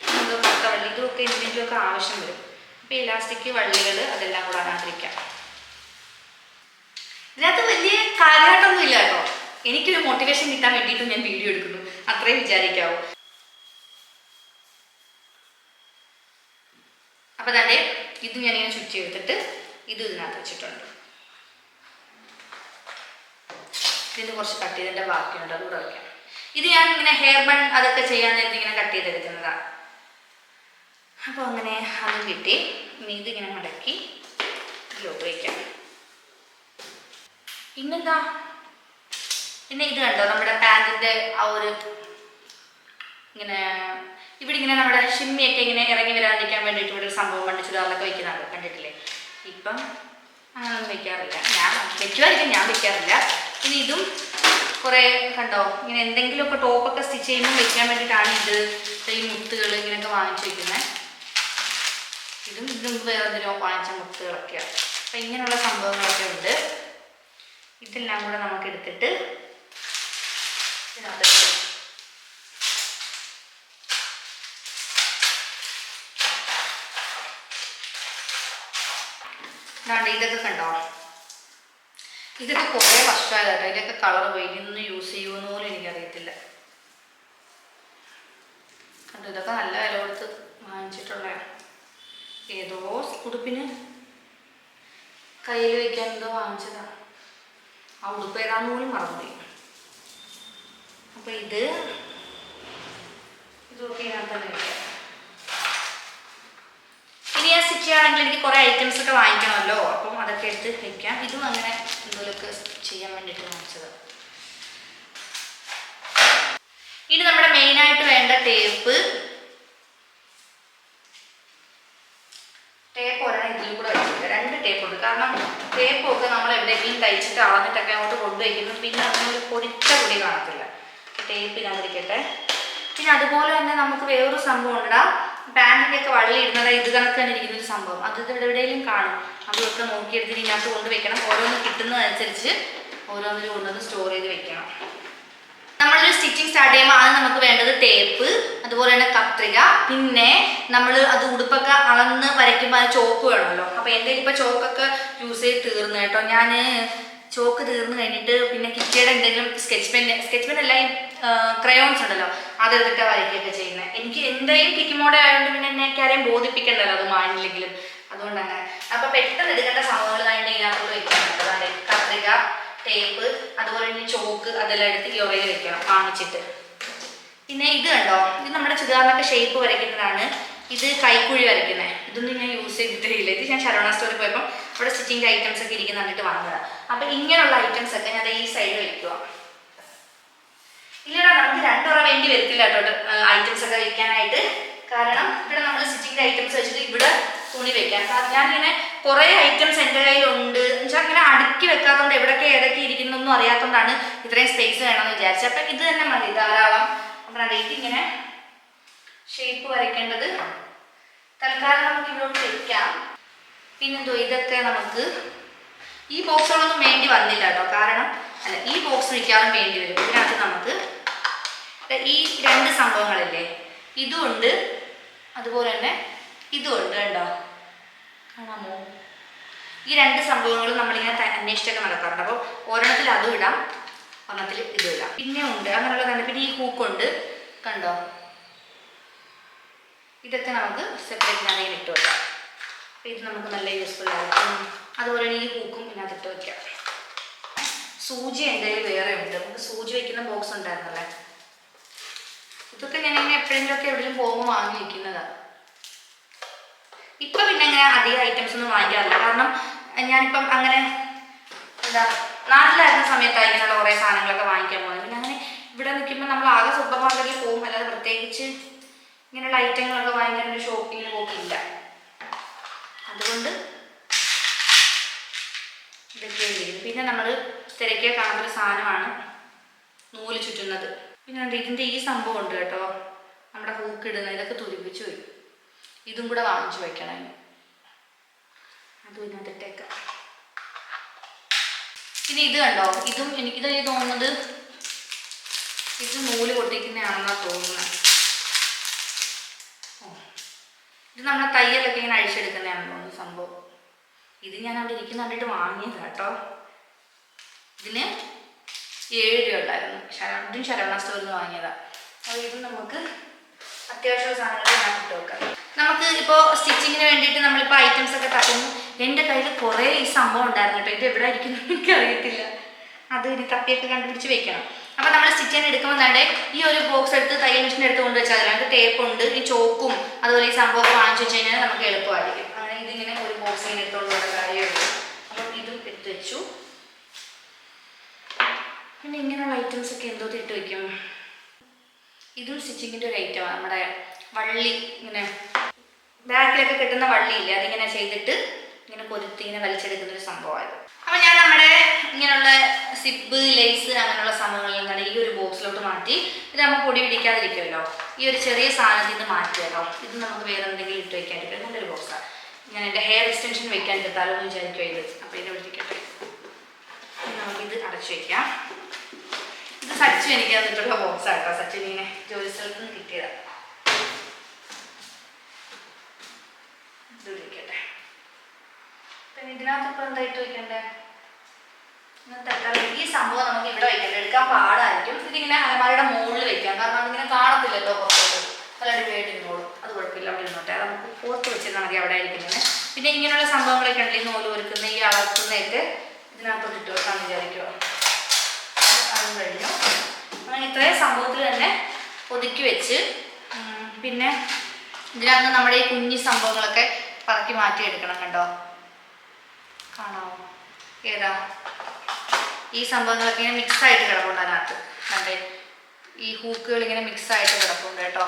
നമുക്ക് പത്ത വള്ളി ഇതുമൊക്കെ എന്തെങ്കിലുമൊക്കെ ആവശ്യം വരും? അപ്പോൾ ഇലാസ്റ്റിക് വള്ളികൾ അതെല്ലാം കൂടെ അതിനകത്തിരിക്കാം. ഇതിനകത്ത് വലിയ കാര്യമായിട്ടൊന്നും ഇല്ല കേട്ടോ. എനിക്കൊരു മോട്ടിവേഷൻ കിട്ടാൻ വേണ്ടിയിട്ട് ഞാൻ വീഡിയോ എടുക്കുന്നു. അത്രയും വിചാരിക്കാവൂ. അപ്പോൾ തന്നെ ഇത് ഞാനിങ്ങനെ ചുറ്റി എടുത്തിട്ട് ഇത് ഇതിനകത്ത് വെച്ചിട്ടുണ്ട്. ഇതിന് കുറച്ച് കട്ട് ചെയ്തതിന്റെ ബാക്കിയുണ്ട്. അതുകൂടെ വയ്ക്കാം ഇത് ഞാൻ ഇങ്ങനെ ഹെയർ ബൺ അതൊക്കെ ചെയ്യാൻ നേരത്തെ ഇങ്ങനെ കട്ട് ചെയ്തെടുക്കുന്നതാണ് അപ്പോൾ അങ്ങനെ അതും കിട്ടി. ഇനി ഇങ്ങനെ മടക്കി ഇതിലോട്ട് വയ്ക്കാം പിന്നെ ഇത് കണ്ടോ? നമ്മുടെ പാന്റിന്റെ ആ ഒരു ഇങ്ങനെ ഇവിടെ ഇങ്ങനെ നമ്മുടെ ഷിമ്മിയൊക്കെ ഇങ്ങനെ ഇറങ്ങി വരാതിരിക്കാൻ വേണ്ടിയിട്ട് ഇവിടെ ഒരു സംഭവം പണ്ട് ചുരിദാറിലൊക്കെ വയ്ക്കുന്നതാണ് കണ്ടിട്ടില്ലേ? ഇപ്പം അങ്ങനൊന്നും വെക്കാറില്ല. ഞാൻ വെക്കുമായിരിക്കും. ഞാൻ വെക്കാറില്ല. പിന്നെ ഇതും കുറേ കണ്ടോ? ഇങ്ങനെ എന്തെങ്കിലുമൊക്കെ ടോപ്പൊക്കെ സ്റ്റിച്ച് ചെയ്യുമ്പോൾ വെക്കാൻ വേണ്ടിയിട്ടാണ് ഇത് ഈ മുത്തുകൾ ഇങ്ങനെയൊക്കെ വാങ്ങിച്ചു വെക്കുന്നത് ഇതും ഇതും വേറെ എന്തിനോ വാങ്ങിച്ച മുത്തുകളൊക്കെയാണ് അപ്പം ഇങ്ങനെയുള്ള സംഭവങ്ങളൊക്കെ ഉണ്ട്. ഇതെല്ലാം കൂടെ നമുക്ക് എടുത്തിട്ട് ഇതൊക്കെ കണ്ടോ? ഇതൊക്കെ കുറേ വർഷമായത് കേട്ടോ. ഇതിന്റെയൊക്കെ കളർ പോയി. യൂസ് ചെയ്യുമെന്ന് പോലും എനിക്കറിയത്തില്ല. കണ്ടു ഇതൊക്കെ നല്ല വില കൊടുത്ത് വാങ്ങിച്ചിട്ടുള്ള ഏതോ ഉടുപ്പിന് കയ്യിൽ വയ്ക്കാൻ എന്തോ വാങ്ങിച്ചതാ. ആ ഉടുപ്പ് ഏതാന്ന് പോലും മറന്നുപോയി. അപ്പോൾ ഇത് ഇതൊക്കെ ഇതിനകത്ത് തന്നെ സ്റ്റിച്ച് ചെയ്യുകയാണെങ്കിൽ എനിക്ക് കുറേ ഐറ്റംസ് ഒക്കെ വാങ്ങിക്കണമല്ലോ. അപ്പം അതൊക്കെ എടുത്ത് വെക്കാം. ഇതും അങ്ങനെ എന്തെങ്കിലുമൊക്കെ ചെയ്യാൻ വേണ്ടിയിട്ട് വാങ്ങിച്ചത്. ഇനി നമ്മുടെ മെയിനായിട്ട് വേണ്ട ടേപ്പ് ടേപ്പ് ഒരെണ്ണം ഇതിലും കൂടെ വെച്ചിട്ട് രണ്ട് ടേപ്പ് ഉണ്ട്. കാരണം ടേപ്പൊക്കെ നമ്മൾ എവിടെയെങ്കിലും തയ്ച്ചിട്ട് അളന്നിട്ടൊക്കെ അങ്ങോട്ട് കൊണ്ടുവയ്ക്കുന്നു പിന്നെ അങ്ങനെ പൊരിച്ച പൊടി കാണത്തില്ല. ടേപ്പ് ഇല്ലാതിരിക്കട്ടെ. പിന്നെ അതുപോലെ തന്നെ നമുക്ക് വേറൊരു സംഭവം ഉണ്ടാ പാന്റിന്റെ ഒക്കെ വള്ളി ഇടുന്നത് ഇത് തന്നെ ഇരിക്കുന്ന ഒരു സംഭവം. അത് ഇത് എവിടെയെങ്കിലും കാണും. അതൊക്കെ നോക്കിയെടുത്ത് ഇതിനകത്ത് കൊണ്ട് വെക്കണം. ഓരോന്ന് കിട്ടുന്നതനുസരിച്ച് ഓരോന്നിൽ കൊണ്ടുവന്ന് സ്റ്റോർ ചെയ്ത് വെക്കണം. നമ്മളൊരു സ്റ്റിച്ചിങ് സ്റ്റാർട്ട് ചെയ്യുമ്പോൾ ആദ്യം നമുക്ക് വേണ്ടത് ടേപ്പ് അതുപോലെ തന്നെ കത്രിക പിന്നെ നമ്മൾ അത് ഉടുപ്പൊക്കെ അളന്ന് വരയ്ക്കുമ്പോൾ അത് ചോക്ക് വേണമല്ലോ. അപ്പോൾ എന്റെ ഇപ്പോൾ ചോക്കൊക്കെ യൂസ് ചെയ്ത് തീർന്നു കേട്ടോ. ഞാൻ ചോക്ക് തീർന്നു കഴിഞ്ഞിട്ട് പിന്നെ കിറ്റിയുടെ എന്തെങ്കിലും സ്കെച്ച് പെൻ സ്കെച്ച് പെൻ അല്ല ക്രയോൺസ് ഉണ്ടല്ലോ അതെടുത്തിട്ട് വരയ്ക്കുകയൊക്കെ ചെയ്യുന്നത് എനിക്ക് എന്തെങ്കിലും കിക്കിമോടെ ആയതുകൊണ്ട് പിന്നെ എന്നെ ആരെയും ബോധിപ്പിക്കണ്ടല്ലോ അത് മാനില്ലെങ്കിലും. അങ്ങനെ അപ്പൊ പെട്ടെന്ന് എടുക്കേണ്ട സംഭവങ്ങളായിട്ട് ഇതിനകത്തോട്ട് വെക്കാൻ അതാണ് കത്രിക ടേപ്പ് അതുപോലെ തന്നെ ചോക്ക് അതെല്ലാം എടുത്ത് യോഗയിൽ വെക്കണം കാണിച്ചിട്ട്. പിന്നെ ഇത് കണ്ടോ? ഇത് നമ്മുടെ ചുരിദാറിനൊക്കെ ഷേപ്പ് വരയ്ക്കുന്നതാണ്. ഇത് കൈക്കുഴി വരയ്ക്കുന്നത് ഇതൊന്നും ഞാൻ യൂസ് ചെയ്തിട്ടില്ല. ഇത് ഞാൻ ശരവണ സ്റ്റോറിൽ പോയപ്പോൾ അവിടെ സ്റ്റിച്ചിങ് ഐറ്റംസ് ഒക്കെ ഇരിക്കുന്ന കണ്ടിട്ട് വന്നതാണ് അപ്പം ഇങ്ങനെയുള്ള ഐറ്റംസ് ഒക്കെ ഞാൻ ഈ സൈഡിൽ വയ്ക്കുക ഇല്ലടാ നമുക്ക് രണ്ടുറ വേണ്ടി വരത്തില്ല കേട്ടോ ഐറ്റംസ് ഒക്കെ വെക്കാനായിട്ട്. കാരണം ഇവിടെ നമ്മൾ സ്റ്റിച്ചിങ് ഐറ്റംസ് വെച്ചിട്ട് ഇവിടെ തുണി വെക്കാം. കാരണം ഞാനിങ്ങനെ കുറേ ഐറ്റംസ് എന്റെ കയ്യിലുണ്ട്. എന്നുവെച്ചാൽ അങ്ങനെ അടുക്കി വെക്കാത്തതുകൊണ്ട് എവിടെയൊക്കെ ഏതൊക്കെ ഇരിക്കുന്നൊന്നും അറിയാത്തതുകൊണ്ടാണ് ഇത്രയും സ്പേസ് വേണമെന്ന് വിചാരിച്ചത്. അപ്പം ഇത് തന്നെ മതി ധാരാളം. അപ്പം ഇങ്ങനെ ഷേപ്പ് വരയ്ക്കേണ്ടത്. തൽക്കാലം നമുക്ക് ഇവിടോട്ട് വെക്കാം. പിന്നെന്തോ ഇതൊക്കെ നമുക്ക് ഈ ബോക്സുകളൊന്നും വേണ്ടി വന്നില്ല കേട്ടോ. കാരണം അല്ല ഈ ബോക്സ് മിക്കവാറും വേണ്ടി വരും. ഇതിനകത്ത് നമുക്ക് ഈ രണ്ട് സംഭവങ്ങളില്ലേ? ഇതുമുണ്ട് അതുപോലെ തന്നെ ഇതുമുണ്ട് കേട്ടോ. കാണാമോ? ഈ രണ്ട് സംഭവങ്ങളും നമ്മളിങ്ങനെ അന്വേഷിച്ചൊക്കെ നടക്കാറുണ്ട്. അപ്പോൾ ഒരെണ്ണത്തിൽ അതും ഇടാം ഒരെണ്ണത്തിൽ ഇതും ഇടാം. പിന്നെ ഉണ്ട് അങ്ങനെയുള്ള കണ്ട്. പിന്നെ ഈ ഹൂക്കുണ്ട് കണ്ടോ? ഇതൊക്കെ നമുക്ക് സെപ്പറേറ്റ് ആണെങ്കിൽ ഇട്ട് വെക്കാം. അപ്പോൾ ഇത് നമുക്ക് നല്ല യൂസ്ഫുൾ ആയിരിക്കും അതുപോലെ തന്നെ ഈ ഹൂക്കും ഇതിനകത്ത് ഇട്ട് വെക്കാം. സൂചി എന്റെ കയ്യിൽ വേറെ ഉണ്ട്. നമുക്ക് സൂചി വെക്കുന്ന ബോക്സ് ഉണ്ടായിരുന്നല്ലേ? ഇതൊക്കെ ഞാൻ ഇങ്ങനെ എപ്പോഴെങ്കിലുമൊക്കെ എവിടെയും പോകുമ്പോൾ വാങ്ങി വെക്കുന്നതാണ് ഇപ്പൊ പിന്നെ അങ്ങനെ അധികം ഐറ്റംസ് ഒന്നും വാങ്ങിക്കാറില്ല. കാരണം ഞാനിപ്പം അങ്ങനെ എന്താ നാട്ടിലായിരുന്ന സമയത്താണ് ഇങ്ങനെയുള്ള കുറേ സാധനങ്ങളൊക്കെ വാങ്ങിക്കാൻ പോകുന്നത്. പിന്നെ അങ്ങനെ ഇവിടെ നിൽക്കുമ്പോൾ നമ്മൾ ആകെ സൂപ്പർ മാർക്കറ്റിൽ പോകും. അല്ലാതെ പ്രത്യേകിച്ച് ഇങ്ങനെയുള്ള ഐറ്റങ്ങളൊക്കെ വാങ്ങിക്കാൻ ഒരു ഷോപ്പിങ്ങിന് പോക്കില്ല അതുകൊണ്ട് ഇതൊക്കെ പിന്നെ നമ്മൾ തിരക്കിയ കാണുന്ന ഒരു സാധനമാണ് നൂൽ ചുറ്റുന്നത്. പിന്നെ ഇതിന്റെ ഈ സംഭവം ഉണ്ട് കേട്ടോ. നമ്മുടെ ഹൂക്ക് ഇടുന്ന ഇതൊക്കെ തുരുപ്പിച്ച് പോയി ഇതും കൂടെ വാങ്ങിച്ചു വയ്ക്കണം. അതും ഇതിനകത്തിട്ടേക്കാം പിന്നെ ഇത് കണ്ടോ? ഇതും എനിക്കിത് ഈ തോന്നുന്നത് ഇത് നൂൽ കൊട്ടിക്കുന്നതാണെന്നാണ് തോന്നുന്നത്. ഇത് നമ്മളെ തയ്യലൊക്കെ ഇങ്ങനെ അഴിച്ചെടുക്കുന്നതാണ് തോന്നുന്നു സംഭവം. ഇത് ഞാൻ അവിടെ ഇരിക്കുന്ന കണ്ടിട്ട് വാങ്ങിയത് കേട്ടോ ഇതിന് ഏഴ് രൂപ ഉണ്ടായിരുന്നു. ശര- ശരണ ശരവണ സ്റ്റോറിൽ നിന്ന് വാങ്ങിയതാണ് അപ്പോൾ ഇത് നമുക്ക് അത്യാവശ്യ സാധനങ്ങൾ ഇട്ട് വെക്കാം. നമുക്ക് ഇപ്പോൾ സ്റ്റിച്ചിങ്ങിന് വേണ്ടിയിട്ട് നമ്മളിപ്പോൾ ഐറ്റംസ് ഒക്കെ തട്ടുന്നു. എന്റെ കയ്യിൽ കുറേ ഈ സംഭവം ഉണ്ടായിരുന്നു കേട്ടോ ഇത് എവിടെ ആയിരിക്കുന്നു എനിക്ക് അറിയത്തില്ല അത് ഇനി തപ്പിയൊക്കെ കണ്ടുപിടിച്ച് വെക്കണം. അപ്പോൾ നമ്മൾ സ്റ്റിച്ച് ചെയ്യാൻ എടുക്കുമ്പോൾ തന്നെ ഈ ഒരു ബോക്സ് എടുത്ത് തയ്യൽ മെഷീൻ എടുത്ത് കൊണ്ട് വെച്ചാൽ അതിനകത്ത് ടേപ്പ് ഉണ്ട് ഈ ചോക്കും അതുപോലെ ഈ സംഭവമൊക്കെ വാങ്ങിച്ചു വെച്ച് കഴിഞ്ഞാൽ നമുക്ക് എളുപ്പമായിരിക്കും. അങ്ങനെ ഇതിങ്ങനെ ഒരു ബോക്സ് ഇങ്ങനെ എടുത്തുകൊണ്ട് പോകുന്ന കാര്യമുള്ളൂ. അപ്പം ഇതും എടുത്ത് വെച്ചു. പിന്നെ ഇങ്ങനെയുള്ള ഐറ്റംസ് ഒക്കെ എന്തോ ഇട്ട് വെക്കും? ഇതും സ്റ്റിച്ചിങ്ങിന്റെ ഒരു ഐറ്റമാണ് നമ്മുടെ വള്ളി ഇങ്ങനെ ബാക്കിലൊക്കെ കിട്ടുന്ന വള്ളിയില്ലേ അതിങ്ങനെ ചെയ്തിട്ട് ഇങ്ങനെ കൊരുത്തി ഇങ്ങനെ വലിച്ചെടുക്കുന്ന ഒരു സംഭവമായത്. അപ്പൊ ഞാൻ നമ്മുടെ ഇങ്ങനെയുള്ള സിബ് ലേസ് അങ്ങനെയുള്ള സംഭവങ്ങളിൽ നിന്നാണ് ഈ ഒരു ബോക്സിലോട്ട് മാറ്റി ഇത് നമുക്ക് പൊടി പിടിക്കാതിരിക്കുമല്ലോ. ഈ ഒരു ചെറിയ സാധനത്തിൽ നിന്ന് മാറ്റിയല്ലോ ഇത് നമുക്ക് വേറെ എന്തെങ്കിലും ഇട്ട് വെക്കാണ്ടിരിക്കും നല്ലൊരു ബോക്സാണ് ഞാൻ എന്റെ ഹെയർ എക്സ്റ്റൻഷൻ വെക്കാൻ എടുത്താലോ എന്ന് വിചാരിക്കുക ഇത്. അപ്പോൾ ഇതിനെ വിളിക്കട്ടെ നമുക്കിത് അടച്ചു വെക്കാം. ഇത് സച്ചു എനിക്ക് തന്നിട്ടുള്ള ബോക്സ് ആട്ടോ സച്ചു ഇങ്ങനെ ജോലി സ്ഥലത്ത് നിന്ന് കിട്ടിയതാണ് ഇത് വിളിക്കട്ടെ പിന്നെ ഇതിനകത്ത് ഇപ്പൊ എന്തായിട്ട് ഇങ്ങനെ ഈ സംഭവം നമുക്ക് ഇവിടെ വെക്കണ്ട എടുക്കാൻ പാടായിരിക്കും. ഇതിങ്ങനെ അലമാരയുടെ മുകളിൽ വെക്കാം കാരണം അതിങ്ങനെ കാണത്തില്ലല്ലോ പുറത്തോട്ട്. നല്ല അടിപൊളിയായിട്ട് ഇരുന്നോളും അത് കുഴപ്പമില്ല. അവിടെ ഇരുന്നോട്ടെ. അത് നമുക്ക് പുറത്ത് വെച്ചിരുന്നാൽ മതി അവിടെ ആയിരിക്കുന്നത് പിന്നെ ഇങ്ങനെയുള്ള സംഭവങ്ങളൊക്കെ ഉണ്ടെങ്കിൽ നൂൽ ഒരുക്കുന്ന ഈ അളക്കുന്നതൊക്കെ ഇതിനകത്തോട്ട് ഇട്ട് വെക്കാമെന്ന് വിചാരിക്കുക അതും കഴിഞ്ഞു. അങ്ങനെ ഇത്രയും സംഭവത്തിൽ തന്നെ ഒതുക്കി വെച്ച് പിന്നെ ഇതിനകത്ത് നമ്മുടെ ഈ കുഞ്ഞി സംഭവങ്ങളൊക്കെ പറക്കി മാറ്റി എടുക്കണം കണ്ടോ? കാണാമോ ഏതാ? ഈ സംഭവങ്ങളൊക്കെ ഇങ്ങനെ മിക്സ് കിടപ്പുണ്ട് അതിനകത്ത്. കണ്ടേ ഈ ഹൂക്കുകൾ ഇങ്ങനെ മിക്സ് കിടപ്പുണ്ട് കേട്ടോ.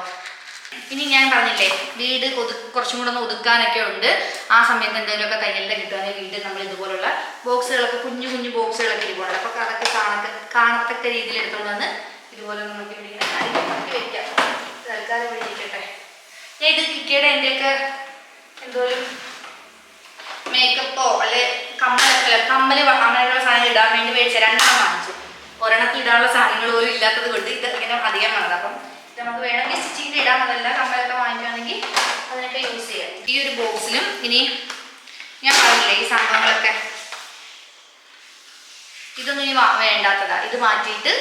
ഇനി ഞാൻ പറഞ്ഞില്ലേ വീട് ഒതു കുറച്ചും കൂടെ ഒന്ന് ഒതുക്കാനൊക്കെ ഉണ്ട്. ആ സമയത്ത് എന്തെങ്കിലുമൊക്കെ തയ്യലിന്റെ കിട്ടുകയാണെങ്കിൽ വീട് നമ്മൾ ഇതുപോലുള്ള ബോക്സുകളൊക്കെ കുഞ്ഞു കുഞ്ഞു ബോക്സുകളൊക്കെ ഇരിക്കുന്നുണ്ട് അപ്പോൾ അതൊക്കെ കാണത്ത കാണത്തക്ക രീതിയിൽ എടുത്തുകൊണ്ട് വന്ന് ഇതുപോലെ നമുക്ക് ഇവിടെ വെക്കാം. തൽക്കാലം ഇവിടെ ഇരിക്കട്ടെ. ഞാൻ ഇത് കിക്കയുടെ എന്റെയൊക്കെ എന്തോലും മേക്കപ്പോ അല്ലെ കമ്മലൊക്കെ കമ്മൽ അങ്ങനെയുള്ള സാധനങ്ങൾ ഇടാൻ വേണ്ടി മേടിച്ച രണ്ടെണ്ണം വാങ്ങിച്ചു. ഒരെണ്ണത്തിൽ ഇടാനുള്ള സാധനങ്ങൾ പോലും ഇല്ലാത്തത് കൊണ്ട് ഇത് ഇങ്ങനെ അധികം വേണം അപ്പം നമുക്ക് വേണമെങ്കിൽ സ്റ്റിച്ചിങ്ങിൽ ഇടാൻ അതല്ല കമ്മലൊക്കെ വാങ്ങിക്കുകയാണെങ്കിൽ അതിനൊക്കെ യൂസ് ചെയ്യാം. ഈ ഒരു ബോക്സിലും ഇനി ഞാൻ പറഞ്ഞില്ലേ ഈ സംഭവങ്ങളൊക്കെ. ഇതൊന്നും ഇനി വേണ്ടാത്തതാ. ഇത് മാറ്റിയിട്ട്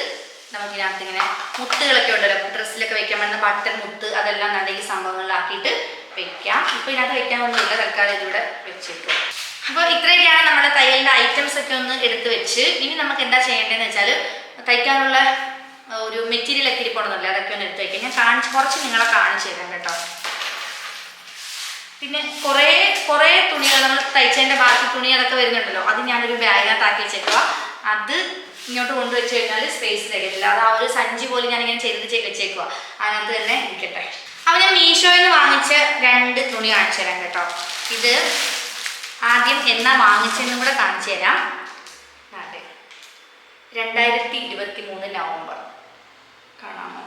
നമുക്ക് ഇതിനകത്ത് ഇങ്ങനെ മുത്തുകളൊക്കെ ഉണ്ടല്ലോ. ഡ്രസ്സിലൊക്കെ വെക്കാൻ പറ്റുന്ന ബട്ടൺ മുത്ത് അതെല്ലാം നല്ല ഈ സംഭവങ്ങളിലാക്കിയിട്ട് വെക്കാം. ഇപ്പൊ ഇതിനകത്ത് വെക്കാനൊന്നുമില്ല തൽക്കാലം ഇതിവിടെ വെച്ചേക്കും. അപ്പോൾ ഇത്രയൊക്കെയാണ് നമ്മുടെ തയ്യലിന്റെ ഐറ്റംസ് ഒക്കെ ഒന്ന് എടുത്ത് വെച്ച്. ഇനി നമുക്ക് എന്താ ചെയ്യേണ്ടതെന്ന് വെച്ചാൽ തയ്ക്കാനുള്ള ഒരു മെറ്റീരിയൽ ഒക്കെ ഇരിപ്പുണ്ടെന്നല്ലേ അതൊക്കെ ഒന്ന് എടുത്ത് വെക്കാം. ഞാൻ കാണിച്ച് കുറച്ച് നിങ്ങളെ കാണിച്ചു തരാം കേട്ടോ. പിന്നെ കുറേ കുറേ തുണികൾ നമ്മൾ തയ്ച്ചതിന്റെ ബാക്കി തുണി അതൊക്കെ വരുന്നുണ്ടല്ലോ അത് ഞാനൊരു ബാഗിനകത്ത് ആക്കി വെച്ചേക്കുക അത് ഇങ്ങോട്ട് കൊണ്ടുവച്ച് കഴിഞ്ഞാൽ സ്പേസ് തികയില്ല അത് ആ ഒരു സഞ്ചി പോലെ ഞാനിങ്ങനെ ചെയ്ത് വെച്ചേക്കുക അതിനകത്ത് തന്നെ ഇരിക്കട്ടെ. അപ്പോൾ ഞാൻ മീഷോയിൽ നിന്ന് വാങ്ങിച്ച രണ്ട് തുണി കാണിച്ചു തരാം കേട്ടോ. ഇത് ആദ്യം എന്നാ വാങ്ങിച്ചെന്നും കൂടെ കാണിച്ചു തരാം. അതെ. രണ്ടായിരത്തി ഇരുപത്തി മൂന്ന് നവംബർ. കാണാമോ?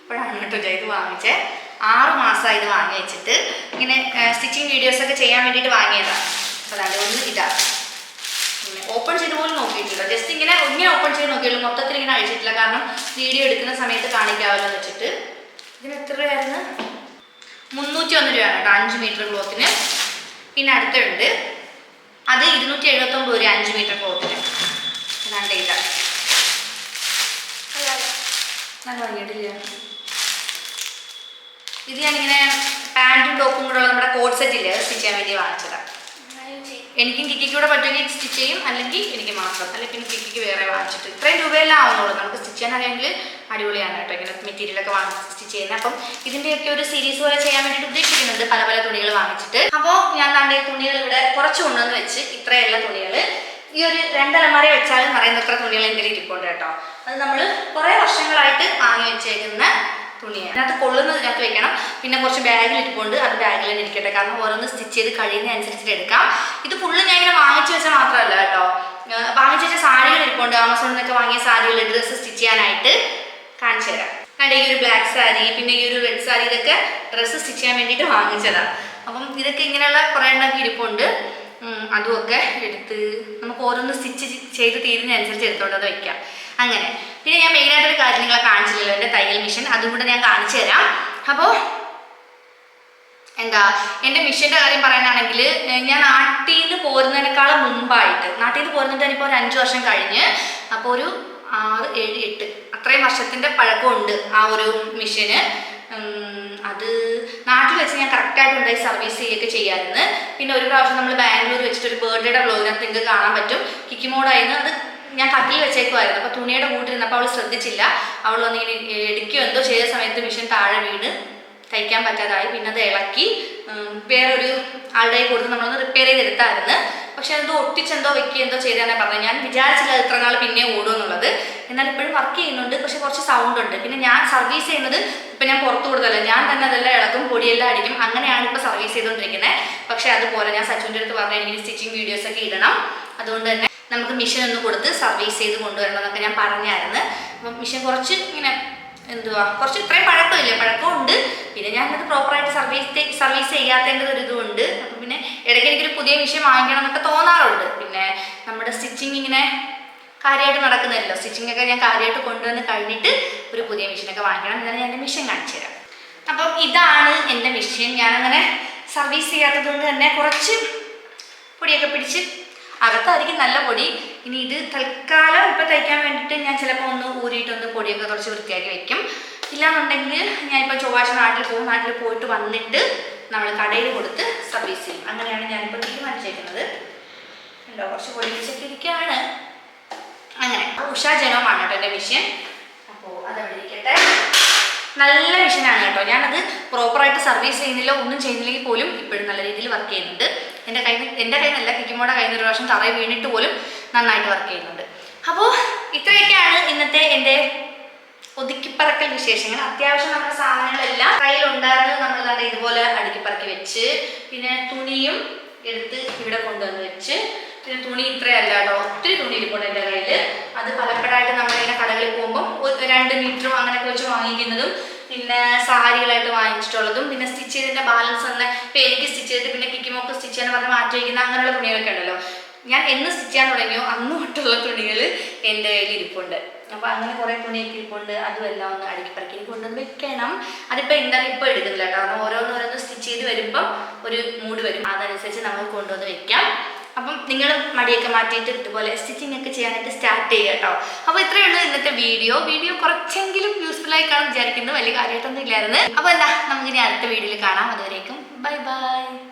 ഇപ്പോഴാണ് കേട്ടോ ഇത് വാങ്ങിച്ചത് ആറ് മാസമായി ഇത് വാങ്ങി വെച്ചിട്ട്. ഇങ്ങനെ സ്റ്റിച്ചിങ് വീഡിയോസൊക്കെ ചെയ്യാൻ വേണ്ടിയിട്ട് വാങ്ങിയതാണ് അപ്പോൾ അതുകൊണ്ട് ഒന്ന് ഇതാ. ഓപ്പൺ ചെയ്ത് പോലും നോക്കിയിട്ടില്ല ജസ്റ്റ് ഇങ്ങനെ ഇങ്ങനെ ഓപ്പൺ ചെയ്ത് നോക്കിയുള്ളൂ മൊത്തത്തിൽ ഇങ്ങനെ അഴിച്ചിട്ടില്ല. കാരണം വീഡിയോ എടുക്കുന്ന സമയത്ത് കാണിക്കാമല്ലോ എന്ന് വെച്ചിട്ട്. ഇതിന് എത്ര രൂപയായിരുന്നു? മുന്നൂറ്റി ഒന്ന് രൂപയാണ് കേട്ടോ അഞ്ച് മീറ്റർ ക്ലോത്തിന്. പിന്നെ അടുത്തുണ്ട്. അത് ഇരുന്നൂറ്റി എഴുപത്തൊമ്പത് രൂപ അഞ്ച് മീറ്റർ ക്ലോത്തിന്. അതാണ്ട് ഇതാ നല്ല ഭംഗിയിട്ടില്ല ഇത് ഞാനിങ്ങനെ പാന്റും ടോപ്പും കൂടെ ഉള്ള നമ്മുടെ കോഡ് സെറ്റിൽ സ്റ്റിച്ച് ചെയ്യാൻ വേണ്ടി വാങ്ങിച്ചതാണ് എനിക്കും കിക്കിക്ക് കൂടെ പറ്റുമെങ്കിൽ സ്റ്റിച്ച് ചെയ്യും. അല്ലെങ്കിൽ എനിക്ക് മാത്രം. അല്ലെങ്കിൽ പിന്നെ കിക്കിക്ക് വേറെ വാങ്ങിച്ചിട്ട് ഇത്രയും രൂപയെല്ലാം ആവുന്നുള്ളൂ നമുക്ക് സ്റ്റിച്ച് ചെയ്യാൻ അറിയാമെങ്കിൽ അടിപൊളിയാണ് കേട്ടോ ഇങ്ങനെ മെറ്റീരിയലൊക്കെ വാങ്ങി സ്റ്റിച്ച് ചെയ്യുന്നത്. അപ്പം ഇതിന്റെയൊക്കെ ഒരു സീരീസ് പോലെ ചെയ്യാൻ വേണ്ടിയിട്ട് ഉദ്ദേശിക്കുന്നുണ്ട് പല പല തുണികൾ വാങ്ങിച്ചിട്ട്. അപ്പോൾ ഞാൻ തന്റെ തുണികൾ ഇവിടെ കുറച്ച് കൊണ്ടുവന്ന് വെച്ച് ഇത്രയുള്ള തുണികൾ. ഈ ഒരു രണ്ടലമാര വെച്ചാലും പറയുന്നത്ര തുണികൾ എന്റെ ഇരിപ്പുണ്ട് കേട്ടോ. അത് നമ്മൾ കുറേ വർഷങ്ങളായിട്ട് വാങ്ങി വെച്ചേക്കുന്ന തുണിയാണ്. അതിനകത്ത് കൊള്ളുന്നത് ഇതിനകത്ത് വെക്കണം. പിന്നെ കുറച്ച് ബാഗിൽ ഇരിപ്പുണ്ട്. അത് ബാഗിൽ തന്നെ ഇരിക്കട്ടെ. കാരണം ഓരോന്ന് സ്റ്റിച്ച് ചെയ്ത് കഴിയുന്നതിനനുസരിച്ചിട്ട് എടുക്കാം ഇത് ഫുള്ള് ഞാൻ ഇങ്ങനെ വാങ്ങിച്ചു വെച്ചാൽ മാത്രമല്ല കേട്ടോ ഏർ വാങ്ങിച്ചു വെച്ച സാരികൾ ഇരിപ്പുണ്ട് ആമസോണിൽ നിന്നൊക്കെ വാങ്ങിയ സാരികൾ ഡ്രസ്സ് സ്റ്റിച്ച് ചെയ്യാനായിട്ട് കാണിച്ചു തരാം. കണ്ട ഈ ഒരു ബ്ലാക്ക് സാരി പിന്നെ ഈ ഒരു റെഡ് സാരി ഇതൊക്കെ ഡ്രസ്സ് സ്റ്റിച്ച് ചെയ്യാൻ വേണ്ടിയിട്ട് വാങ്ങിച്ചതാണ് അപ്പം ഇതൊക്കെ ഇങ്ങനെയുള്ള കുറേ എണ്ണം ഇരിപ്പുണ്ട്. അതുമൊക്കെ എടുത്ത് നമുക്ക് ഓരോന്ന് സ്റ്റിച്ച് ചെയ്ത് തീരുന്നതനുസരിച്ച് എടുത്തോണ്ട് അത് വെക്കാം. അങ്ങനെ. പിന്നെ ഞാൻ മെയിനായിട്ടൊരു കാര്യം നിങ്ങളെ കാണിച്ചില്ലല്ലോ എന്റെ തയ്യൽ മിഷൻ അതും കൂടെ ഞാൻ കാണിച്ചു തരാം. അപ്പോൾ എന്താ എന്റെ മിഷന്റെ കാര്യം പറയാനാണെങ്കിൽ ഞാൻ നാട്ടിൽ പോരുന്നതിനേക്കാളും മുമ്പായിട്ട് നാട്ടിൽ പോരുന്നിട്ട് ഇപ്പോൾ ഒരു അഞ്ച് വർഷം കഴിഞ്ഞ് അപ്പോൾ ഒരു ആറ് ഏഴ് എട്ട് അത്രയും വർഷത്തിന്റെ പഴക്കമുണ്ട് ആ ഒരു മിഷന് അത് നാട്ടിൽ വെച്ച് ഞാൻ കറക്റ്റായിട്ട് ഉണ്ടായി സർവീസ് ചെയ്യുകയൊക്കെ ചെയ്യാമെന്ന് പിന്നെ ഒരു പ്രാവശ്യം നമ്മൾ ബാംഗ്ലൂർ വെച്ചിട്ട് ഒരു ബർത്ത്ഡേയുടെ വ്ലോഗിനകത്ത് നിങ്ങൾക്ക് കാണാൻ പറ്റും. കിക്കിമോഡായിരുന്നു. അത് ഞാൻ കട്ടിൽ വെച്ചേക്കുമായിരുന്നു അപ്പോൾ തുണിയുടെ കൂട്ടിരുന്നപ്പോൾ അവൾ ശ്രദ്ധിച്ചില്ല. അവൾ വന്നിങ്ങനെ എടുക്കുകയോ എന്തോ ചെയ്ത സമയത്ത് മിഷൻ താഴെ വീണ്. തയ്ക്കാൻ പറ്റാതായി. പിന്നെ അത് ഇളക്കി വേറൊരു ആളുടെ കൊടുത്ത് നമ്മളൊന്ന് റിപ്പയർ ചെയ്തെടുത്തായിരുന്നു. പക്ഷെ അത് ഒട്ടിച്ചെന്തോ വെക്കി എന്തോ ചെയ്താണ് പറഞ്ഞത്. ഞാൻ വിചാരിച്ചില്ല ഇത്ര നാൾ പിന്നെ ഓടും എന്നുള്ളത്. എന്നാൽ ഇപ്പോഴും വർക്ക് ചെയ്യുന്നുണ്ട്. പക്ഷെ കുറച്ച് സൗണ്ട് ഉണ്ട്. പിന്നെ ഞാൻ സർവീസ് ചെയ്യുന്നത് ഇപ്പം ഞാൻ പുറത്ത് കൊടുത്തല്ല ഞാൻ തന്നെ അതെല്ലാം ഇളക്കും പൊടിയെല്ലാം അടിക്കും. അങ്ങനെയാണ് ഇപ്പോൾ സർവീസ് ചെയ്തുകൊണ്ടിരിക്കുന്നത്. പക്ഷേ അതുപോലെ ഞാൻ സച്ചുവിന്റെ അടുത്ത് പറഞ്ഞു എനിക്ക് സ്റ്റിച്ചിങ് വീഡിയോസൊക്കെ ഇടണം. അതുകൊണ്ട് തന്നെ നമുക്ക് മിഷൻ ഒന്ന് കൊടുത്ത് സർവീസ് ചെയ്ത് കൊണ്ടുവരണം എന്നൊക്കെ ഞാൻ പറഞ്ഞായിരുന്നു. അപ്പം മിഷൻ കുറച്ച് ഇങ്ങനെ എന്തുവാ? കുറച്ച് ഇത്രയും പഴക്കമില്ലേ? പഴക്കമുണ്ട്. പിന്നെ ഞാൻ ഞാനത് പ്രോപ്പറായിട്ട് സർവീസ് സർവീസ് ചെയ്യാത്തതിന്റെ ഒരു ഇതുമുണ്ട് അപ്പം പിന്നെ ഇടയ്ക്ക് എനിക്കൊരു പുതിയ വിഷയം വാങ്ങിക്കണം എന്നൊക്കെ തോന്നാറുണ്ട്. പിന്നെ നമ്മുടെ സ്റ്റിച്ചിങ് ഇങ്ങനെ കാര്യമായിട്ട് നടക്കുന്നില്ലല്ലോ. സ്റ്റിച്ചിങ് ഒക്കെ ഞാൻ കാര്യമായിട്ട് കൊണ്ടുവന്ന് കഴിഞ്ഞിട്ട് ഒരു പുതിയ മെഷീനൊക്കെ വാങ്ങിക്കണം. എന്നാലും ഞാൻ എന്റെ മെഷീൻ കാണിച്ചു തരാം. അപ്പം ഇതാണ് എന്റെ മെഷീൻ ഞാനങ്ങനെ സർവീസ് ചെയ്യാത്തത് കൊണ്ട് തന്നെ കുറച്ച് പൊടിയൊക്കെ പിടിച്ച് അകത്തായിരിക്കും നല്ല പൊടി. ഇനി ഇത് തൽക്കാലം ഇപ്പം തയ്ക്കാൻ വേണ്ടിയിട്ട് ഞാൻ ചിലപ്പോൾ ഒന്ന് ഊരിയിട്ടൊന്ന് പൊടിയൊക്കെ കുറച്ച് വൃത്തിയാക്കി വെക്കും. ഇല്ലാന്നുണ്ടെങ്കിൽ ഞാൻ ഇപ്പോൾ ചൊവ്വാഴ്ച നാട്ടിൽ പോകും. നാട്ടിൽ പോയിട്ട് വന്നിട്ട് നമ്മൾ കടയിൽ കൊടുത്ത് സർവീസ് ചെയ്യും. അങ്ങനെയാണ് ഞാനിപ്പോൾ തീരുമാനിച്ചേക്കുന്നത്. ഉണ്ടോ കുറച്ച് പിടിച്ചൊക്കെ ഇരിക്കുകയാണ് അങ്ങനെ. ഉഷാ ജനവുമാണ് കേട്ടോ എന്റെ മിഷ്യൻ അപ്പോൾ അതവിടെ ഇരിക്കട്ടെ. നല്ല മിഷനാണ് കേട്ടോ. ഞാനത് പ്രോപ്പറായിട്ട് സർവീസ് ചെയ്യുന്നില്ല ഒന്നും ചെയ്യുന്നില്ലെങ്കിൽ പോലും ഇപ്പോഴും നല്ല രീതിയിൽ വർക്ക് ചെയ്യുന്നുണ്ട്. എന്റെ കയ്യിൽ എന്റെ കയ്യിൽ നിന്നല്ല കിക്കിമോടെ കയ്യിൽ നിന്ന് ഒരു പ്രാവശ്യം തറയിൽ വീണിട്ട് പോലും നന്നായിട്ട് വർക്ക് ചെയ്യുന്നുണ്ട്. അപ്പോൾ ഇത്രയൊക്കെയാണ് ഇന്നത്തെ എന്റെ ഒതുക്കിപ്പറക്കൽ വിശേഷങ്ങൾ. അത്യാവശ്യം നമ്മുടെ സാധനങ്ങളെല്ലാം കയ്യിലുണ്ടായിരുന്നത് നമ്മൾ ദാണ്ടെ ഇതുപോലെ അടുക്കിപ്പറക്കി വെച്ച് പിന്നെ തുണിയും എടുത്ത് ഇവിടെ കൊണ്ടുവന്ന് വെച്ച് പിന്നെ തുണി ഇത്രയല്ല കേട്ടോ ഒത്തിരി തുണി ഇരിപ്പുണ്ട് എന്റെ കയ്യിൽ അത് പലപ്പോഴായിട്ട് നമ്മളിങ്ങനെ കടകളിൽ പോകുമ്പോൾ രണ്ട് മീറ്ററും അങ്ങനെയൊക്കെ വെച്ച് വാങ്ങിക്കുന്നതും പിന്നെ സാരികളായിട്ട് വാങ്ങിച്ചിട്ടുള്ളതും പിന്നെ സ്റ്റിച്ച് ചെയ്തതിന്റെ ബാലൻസ് തന്നെ ഇപ്പം എനിക്ക് സ്റ്റിച്ച് ചെയ്തിട്ട് പിന്നെ കിക്കിമോക്ക് സ്റ്റിച്ച് ചെയ്യാൻ പറഞ്ഞ് മാറ്റി വയ്ക്കുന്ന അങ്ങനെയുള്ള തുണികളൊക്കെ ഉണ്ടല്ലോ. ഞാൻ എന്ന് സ്റ്റിച്ച് ചെയ്യാൻ തുടങ്ങിയോ അന്ന് തൊട്ടുള്ള തുണികൾ എന്റെ കയ്യിൽ ഇരിപ്പുണ്ട്. അപ്പോൾ അങ്ങനെ കുറേ തുണിയൊക്കെ ഇരിപ്പുണ്ട്. അതും എല്ലാം ഒന്ന് അടുക്കി പറക്കി കൊണ്ടുവന്ന് വെക്കണം. അതിപ്പോ എന്തായാലും ഇപ്പോൾ എടുക്കുന്നില്ല കേട്ടോ. കാരണം ഓരോന്നോരോന്ന് സ്റ്റിച്ച് ചെയ്ത് വരുമ്പോൾ ഒരു മൂഡ് വരും. അതനുസരിച്ച് നമുക്ക് കൊണ്ടുവന്ന് വെക്കാം. അപ്പം നിങ്ങൾ മടിയൊക്കെ മാറ്റിയിട്ട് ഇതുപോലെ സ്റ്റിച്ചിങ് ഒക്കെ ചെയ്യാനായിട്ട് സ്റ്റാർട്ട് ചെയ്യുക കേട്ടോ അപ്പോൾ ഇത്രയേ ഉള്ളൂ ഇന്നത്തെ വീഡിയോ വീഡിയോ കുറച്ചെങ്കിലും യൂസ്ഫുൾ ആയി കാണാൻ വിചാരിക്കുന്നു. വലിയ കാര്യമായിട്ടൊന്നും ഇല്ലായിരുന്നു. അപ്പോൾ എന്താ നമുക്കിനി അടുത്ത വീഡിയോയിൽ കാണാം. അതുവരേക്കും ബൈ ബൈ